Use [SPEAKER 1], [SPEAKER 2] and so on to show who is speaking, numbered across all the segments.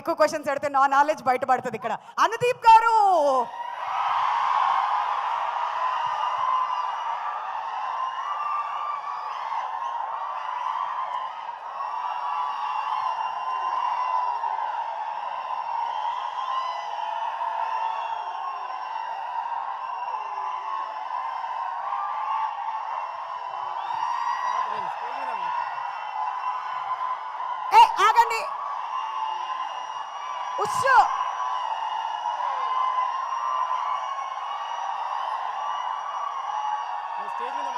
[SPEAKER 1] ఎక్కువ క్వశ్చన్స్ పెడితే నా నాలెడ్జ్ బయటపడుతుంది ఇక్కడ. అనుదీప్ గారు ఏ ఆగండి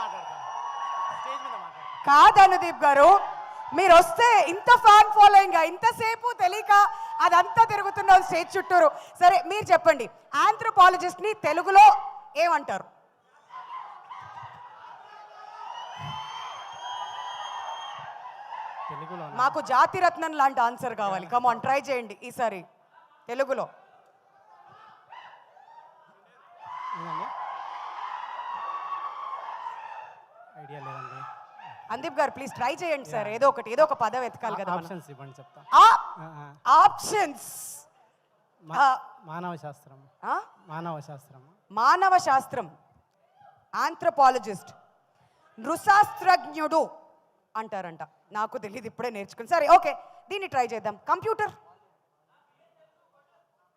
[SPEAKER 2] మాట్లాడతాను.
[SPEAKER 1] కాదు అనుదీప్ గారు. మీరు వస్తే ఇంత ఫ్యాన్ ఫాలోయింగ్ ఇంతసేపు తెలియక అదంతా తిరుగుతున్న స్టేజ్ చుట్టూరు. సరే మీరు చెప్పండి. ఆంథ్రోపాలజిస్ట్ని తెలుగులో ఏమంటారు? మాకు జాతిరత్నం లాంటి ఆన్సర్ కావాలి. కమాన్ ట్రై చేయండి ఈసారి. తెలుగులో.
[SPEAKER 2] ఐడియా లేదండి.
[SPEAKER 1] అందీప్ గారు ప్లీజ్ ట్రై చేయండి సార్. ఏదో ఒకటి ఏదో ఒక పదం ఎతకాలి కదా.
[SPEAKER 2] ఆప్షన్స్ ఇవ్వండి చెప్తా.
[SPEAKER 1] ఆప్షన్స్.
[SPEAKER 2] మానవ శాస్త్రం.
[SPEAKER 1] ఆ?
[SPEAKER 2] మానవ శాస్త్రం.
[SPEAKER 1] మానవ శాస్త్రం. ఆంథ్రపాలజిస్ట్. నృశాస్త్రజ్ఞుడు అంటారంట. నాకు తెలియదు ఇప్పుడే నేర్చుకుని. సరే ఓకే. దీన్ని ట్రై చేద్దాం. కంప్యూటర్.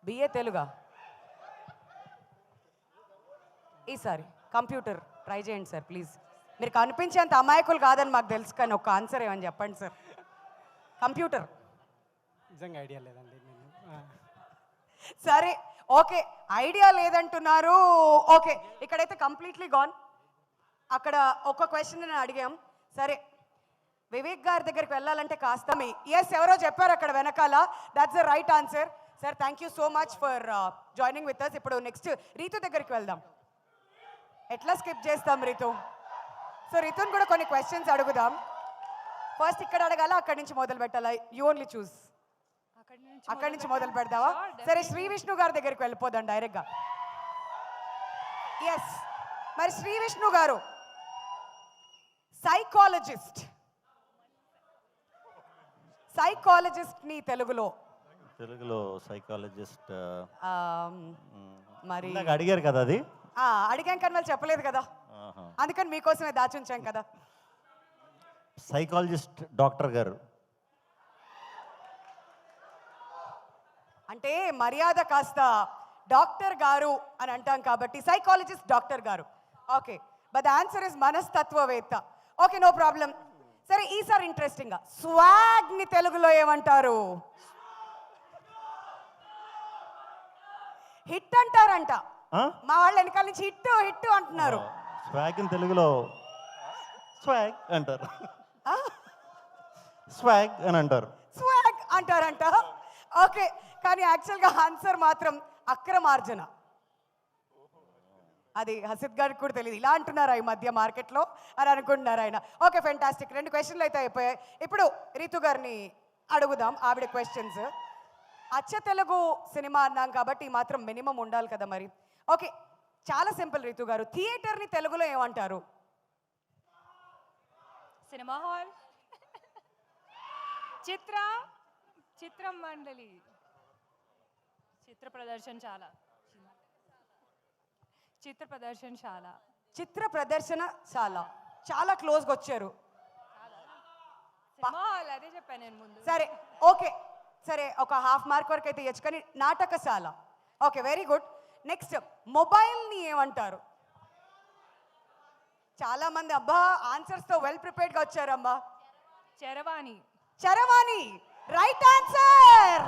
[SPEAKER 1] బిఏ తెలుగా? ఈసారి కంప్యూటర్. ట్రై చేయండి సార్ ప్లీజ్ మీరు కనిపించేంత అమాయకులు కాదని మాకు తెలుసు కానీ ఒక ఆన్సర్ ఏమని చెప్పండి సార్. కంప్యూటర్
[SPEAKER 2] నిజంగా ఐడియా లేదండి.
[SPEAKER 1] సరే ఓకే. ఐడియా లేదంటున్నారు. ఓకే. ఇక్కడైతే కంప్లీట్లీ గాన్ అక్కడ ఒక క్వశ్చన్ నేను అడిగాం. సరే. వివేక్ గారి దగ్గరికి వెళ్ళాలంటే కాస్త మీ ఎస్ ఎవరో చెప్పారు అక్కడ వెనకాల. That's the right answer sir thank you so much for joining with us ఇప్పుడు నెక్స్ట్ రీతు దగ్గరికి వెళ్దాం. ఎట్లా స్కిప్ చేస్తాం రీతు? సో రీతుని కూడా కొన్ని క్వశ్చన్స్ అడుగుదాం. ఫస్ట్ ఇక్కడ అడగాల అక్కడి నుంచి మొదలు పెట్టాలా? యూ ఓన్లీ చూస్
[SPEAKER 3] అక్కడి నుంచి
[SPEAKER 1] అక్కడి నుంచి మొదలు పెడదావా? సరే శ్రీ విష్ణు గారి దగ్గరికి వెళ్ళిపోదాం డైరెక్ట్గా ఎస్ మరి శ్రీ విష్ణు గారు సైకాలజిస్ట్ సైకాలజిస్ట్ని తెలుగులో.
[SPEAKER 4] తెలుగులో సైకాలజిస్ట్
[SPEAKER 1] మరి
[SPEAKER 4] అడిగారు కదా అది?
[SPEAKER 1] ఆ, అడిగాం కానీ వాళ్ళు చెప్పలేదు కదా. అందుకని మీకోసమే దాచుంచాం కదా.
[SPEAKER 4] సైకాలజిస్ట్ డాక్టర్ గారు.
[SPEAKER 1] అంటే మర్యాద కాస్త డాక్టర్ గారు అని అంటాం కాబట్టి సైకాలజిస్ట్ డాక్టర్ గారు. ఓకే. బట్ ఆన్సర్ ఇస్ మనస్తత్వవేత్త. ఓకే నో ప్రాబ్లం సరే ఈసారి ఇంట్రెస్టింగ్గా. స్వాగ్ని తెలుగులో ఏమంటారు? హిట్ అంటారంట? మా వాళ్ళు వెనకాల నుంచి హిట్ హిట్ అంటున్నారు.
[SPEAKER 4] స్వాగ్ ఇన్ తెలుగులో స్వాగ్ అంటారు? స్వాగ్ అని అంటారు.
[SPEAKER 1] స్వాగ్ అంటారంట. ఓకే కానీ యాక్చువల్గా ఆన్సర్ మాత్రం అక్రమార్జన. అది హసిద్ గారికి కూడా తెలియదు. ఇలా అంటున్నారు ఈ మధ్య మార్కెట్లో అని అనుకుంటున్నారు ఆయన. ఓకే ఫెంటాస్టిక్ రెండు క్వశ్చన్లు అయితే అయిపోయాయి. ఇప్పుడు రీతు గారిని అడుగుదాం. ఆవిడ క్వశ్చన్స్ అచ్చ తెలుగు సినిమా అన్నాం కాబట్టి మాత్రం మినిమం ఉండాలి కదా మరి. ఓకే చాలా సింపుల్ రీతు గారు. థియేటర్ని తెలుగులో ఏమంటారు?
[SPEAKER 3] Cinema hall. చిత్ర చిత్రం మండలి చిత్ర ప్రదర్శనశాల చిత్ర ప్రదర్శనశాల
[SPEAKER 1] చిత్ర ప్రదర్శన చాలా చాలా క్లోజ్గా వచ్చారు.
[SPEAKER 3] అదే చెప్పాను నేను ముందు.
[SPEAKER 1] సరే ఓకే. సరే ఒక హాఫ్ మార్క్ వరకు అయితే ఇవ్వచ్చు కానీ నాటకశాల. Okay very good. నెక్స్ట్ మొబైల్ని ఏమంటారు? చాలా మంది అబ్బా ఆన్సర్స్తో వెల్ ప్రిపేర్డ్గా వచ్చారమ్మా.
[SPEAKER 3] చరవాణి.
[SPEAKER 1] చరవాణి రైట్ ఆన్సర్!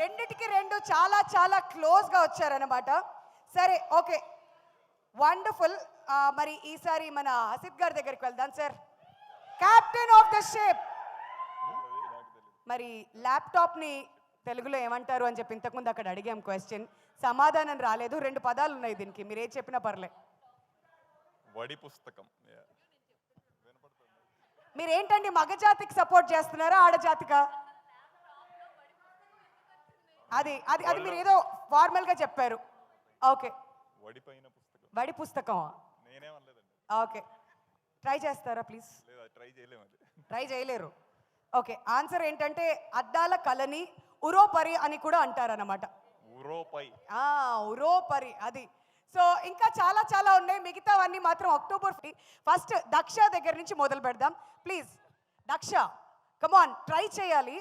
[SPEAKER 1] రెండిటికి రెండు చాలా చాలా క్లోజ్గా వచ్చారన్నమాట. సరే ఓకే. వండర్ఫుల్. మరి ఈసారి మన హసిద్ గారి దగ్గరికి వెళ్దాం sir. Captain of the ship. మరి ల్యాప్టాప్ని తెలుగులో ఏమంటారు అని చెప్పి ఇంతకుముందు అక్కడ అడిగాం క్వశ్చన్ సమాధానం రాలేదు. రెండు పదాలు ఉన్నాయి దీనికి. మీరు ఏది చెప్పినా పర్లే.
[SPEAKER 5] వడి పుస్తకం. Yeah.
[SPEAKER 1] మీరు ఏంటండి మగజాతికి సపోర్ట్ చేస్తున్నారా ఆడజాతికా? అది అది అది మీరు ఏదో ఫార్మల్గా చెప్పారు. ఓకే
[SPEAKER 5] వడి పుస్తకం.
[SPEAKER 1] బడి పుస్తకం
[SPEAKER 5] నేనేమనలేదండి
[SPEAKER 1] ఓకే ట్రై చేస్తారా ప్లీజ్
[SPEAKER 5] చేయలేము
[SPEAKER 1] ట్రై చేయలేరు. ఓకే ఆన్సర్ ఏంటంటే అద్దాల కళని ఉరోపరి అని కూడా అంటారన్నమాట.
[SPEAKER 5] ఊరోపై
[SPEAKER 1] ఆ, ఉరోపరి అది. సో ఇంకా చాలా చాలా ఉన్నాయి. మిగతావన్నీ మాత్రం అక్టోబర్ ఫస్ట్ దక్ష దగ్గర నుంచి మొదలు పెడదాం. ప్లీజ్ దక్ష కమాన్ ట్రై చేయాలి.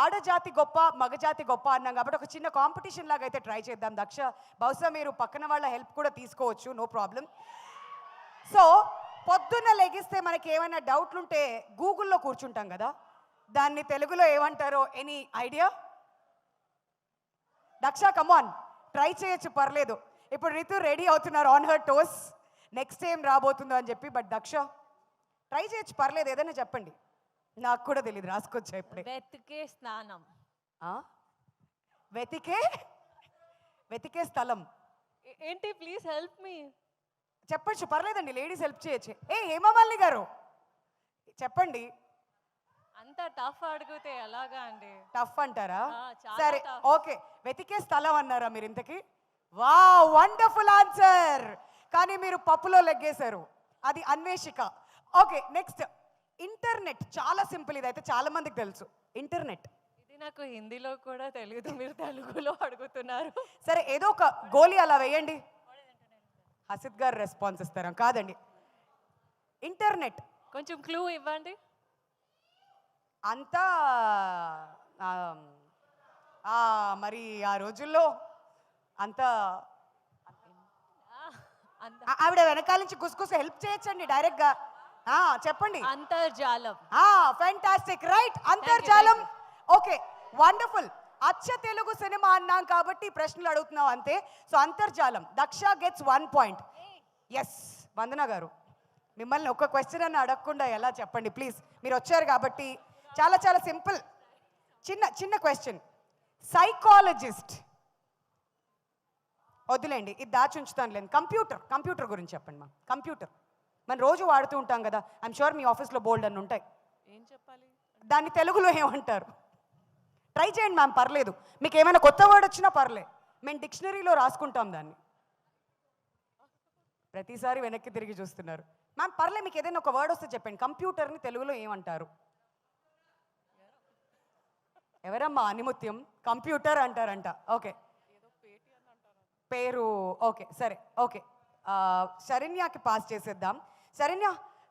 [SPEAKER 1] ఆడజాతి గొప్ప మగజాతి గొప్ప అన్నాం కాబట్టి ఒక చిన్న కాంపిటీషన్ లాగా అయితే ట్రై చేద్దాం దక్ష. బహుశా మీరు పక్కన వాళ్ళ హెల్ప్ కూడా తీసుకోవచ్చు నో ప్రాబ్లం సో పొద్దున్న లెగిస్తే మనకి ఏమైనా డౌట్లు ఉంటే గూగుల్లో కూర్చుంటాం కదా. దాన్ని తెలుగులో ఏమంటారో any idea? Daksha come on try చేయొచ్చు పర్లేదు. ఇప్పుడు రితు రెడీ అవుతున్నారు ఆన్ హర్ టోస్ నెక్స్ట్ ఏం రాబోతుందో అని చెప్పి బట్ దక్ష ట్రై చేయొచ్చు పర్లేదు. ఏదైనా చెప్పండి. నాకు కూడా తెలియదు రాసుకొచ్చా ఇప్పుడే.
[SPEAKER 6] వెతికే స్నానం?
[SPEAKER 1] వెతికే? వెతికే స్థలం.
[SPEAKER 6] ఏంటి ప్లీజ్ హెల్ప్ మీ
[SPEAKER 1] చెప్పచ్చు పర్లేదండి లేడీస్ హెల్ప్ చేయొచ్చు. ఏ హేమమాలిని గారు? చెప్పండి.
[SPEAKER 6] అంత టఫ్ అడిగితే ఎలాగా అండి?
[SPEAKER 1] టఫ్ అంటారా?
[SPEAKER 6] ఆ, చాలా
[SPEAKER 1] సరే
[SPEAKER 6] tough.
[SPEAKER 1] ఓకే. వెతికే స్థలం అన్నారా మీరు ఇంతకి? వా వండర్ఫుల్ ఆన్సర్! కానీ మీరు పప్పులో లెగ్గేశారు. అది అన్వేషిక. Okay next. ఇంటర్నెట్ చాలా సింపుల్ ఇదైతే చాలా మందికి తెలుసు. ఇంటర్నెట్.
[SPEAKER 6] ఇది నాకు హిందీలో కూడా తెలియదు మీరు తెలుగులో అడుగుతున్నారు.
[SPEAKER 1] సరే ఏదో ఒక గోలీ అలా వేయండి. హసిద్ గారు రెస్పాన్స్ ఇస్తారా? కాదండి. ఇంటర్నెట్
[SPEAKER 6] కొంచెం క్లూ ఇవ్వండి.
[SPEAKER 1] అంతా మరి ఆ రోజుల్లో అంతా ఆవిడ వెనకాల నుంచి గుసగుస హెల్ప్ చేయొచ్చండి డైరెక్ట్గా. చెప్పండి.
[SPEAKER 6] అంతర్జాలం.
[SPEAKER 1] ఆ ఫెంటాస్టిక్ రైట్ అంతర్జాలం. ఓకే వండర్ఫుల్ అచ్చ తెలుగు సినిమా అన్నాం కాబట్టి ప్రశ్నలు అడుగుతున్నాం అంతే. సో అంతర్జాలం Daksha gets one point yes Vandana గారు. మిమ్మల్ని ఒక్క క్వశ్చన్ అన్న అడగకుండా ఎలా చెప్పండి ప్లీజ్ మీరు వచ్చారు కాబట్టి చాలా చాలా సింపుల్ చిన్న చిన్న క్వశ్చన్ సైకాలజిస్ట్ వద్దులేండి ఇది దాచి ఉంచుతాను లేదు కంప్యూటర్ కంప్యూటర్ గురించి చెప్పండి మా కంప్యూటర్ మనం రోజు వాడుతూ ఉంటాం కదా. ఐఎమ్ షూర్ మీ ఆఫీస్లో బోల్డ్ అని ఉంటాయి.
[SPEAKER 6] ఏం చెప్పాలి?
[SPEAKER 1] దాన్ని తెలుగులో ఏమంటారు? ట్రై చేయండి మ్యామ్ పర్లేదు. మీకు ఏమైనా కొత్త వర్డ్ వచ్చినా పర్లే. మేము డిక్షనరీలో రాసుకుంటాం దాన్ని. ప్రతిసారి వెనక్కి తిరిగి చూస్తున్నారు. మ్యామ్ పర్లే మీకు ఏదైనా ఒక వర్డ్ వస్తే చెప్పండి. కంప్యూటర్ని తెలుగులో ఏమంటారు? ఎవరమ్మా అనిముత్యం? కంప్యూటర్ అంటారంట. ఓకే పేరు ఓకే సరే ఓకే ఆ, శరణ్యకి పాస్ చేసేద్దాం. శరణ్య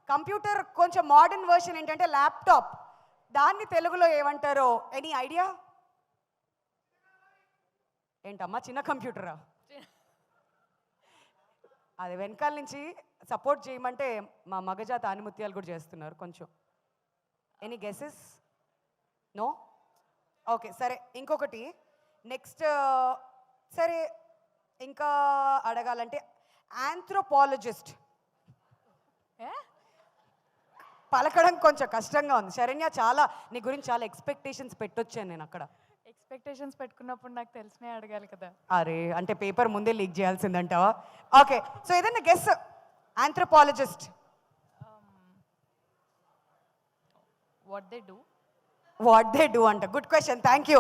[SPEAKER 1] కంప్యూటర్ కొంచెం మోడర్న్ వర్షన్ ఏంటంటే ల్యాప్టాప్ దాన్ని తెలుగులో ఏమంటారో? ఎనీ ఐడియా ఏంటమ్మా చిన్న కంప్యూటరా? అది వెనకాల నుంచి సపోర్ట్ చేయమంటే మా మగజాత ఆనిముత్యాలు కూడా చేస్తున్నారు కొంచెం. ఎనీ గెసెస్ నో ఓకే సరే ఇంకొకటి. నెక్స్ట్ సరే ఇంకా అడగాలంటే ఆంథ్రోపాలజిస్ట్
[SPEAKER 3] ఏ?
[SPEAKER 1] పలకడం కొంచెం కష్టంగా ఉంది. శరణ్య చాలా నీ గురించి చాలా ఎక్స్పెక్టేషన్స్ పెట్టొచ్చాను నేను అక్కడ.
[SPEAKER 3] ఎక్స్పెక్టేషన్స్ పెట్టుకున్నప్పుడు నాకు తెలిసినే అడగాలి కదా.
[SPEAKER 1] అరే అంటే పేపర్ ముందే లీక్ చేయాల్సిందంటావా? ఓకే సో ఏదైనా guess anthropologist
[SPEAKER 3] what they do
[SPEAKER 1] what they do అంట. Good question thank you